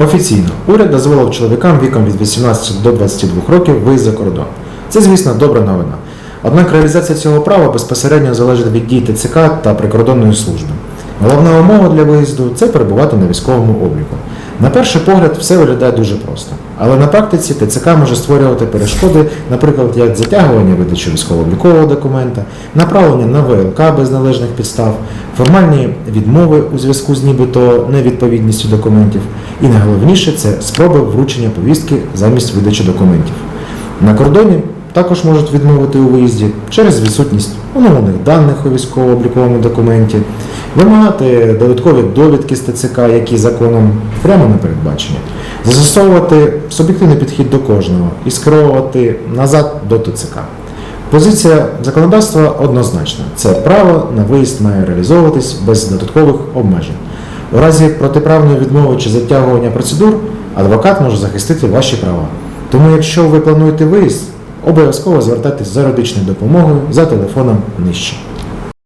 Офіційно уряд дозволив чоловікам віком від 18 до 22 років виїзд за кордон. Це, звісно, добра новина. Однак реалізація цього права безпосередньо залежить від дій ТЦК та прикордонної служби. Головна умова для виїзду це перебувати на військовому обліку. На перший погляд, все виглядає дуже просто. Але на практиці ТЦК може створювати перешкоди, наприклад, як затягування видачі військово-облікового документа, направлення на ВЛК без належних підстав, формальні відмови у зв'язку з нібито невідповідністю документів, і найголовніше це спроби вручення повістки замість видачі документів. На кордоні також можуть відмовити у виїзді через відсутність оновлених даних у військово-обліковому документі, вимагати додаткові довідки з ТЦК, які законом прямо не передбачені, застосовувати суб'єктивний підхід до кожного і скеровувати назад до ТЦК. Позиція законодавства однозначна: це право на виїзд має реалізовуватись без додаткових обмежень. У разі протиправної відмови чи затягування процедур адвокат може захистити ваші права. Тому, якщо ви плануєте виїзд, обов'язково звертайтесь за юридичною допомогою за телефоном нижче.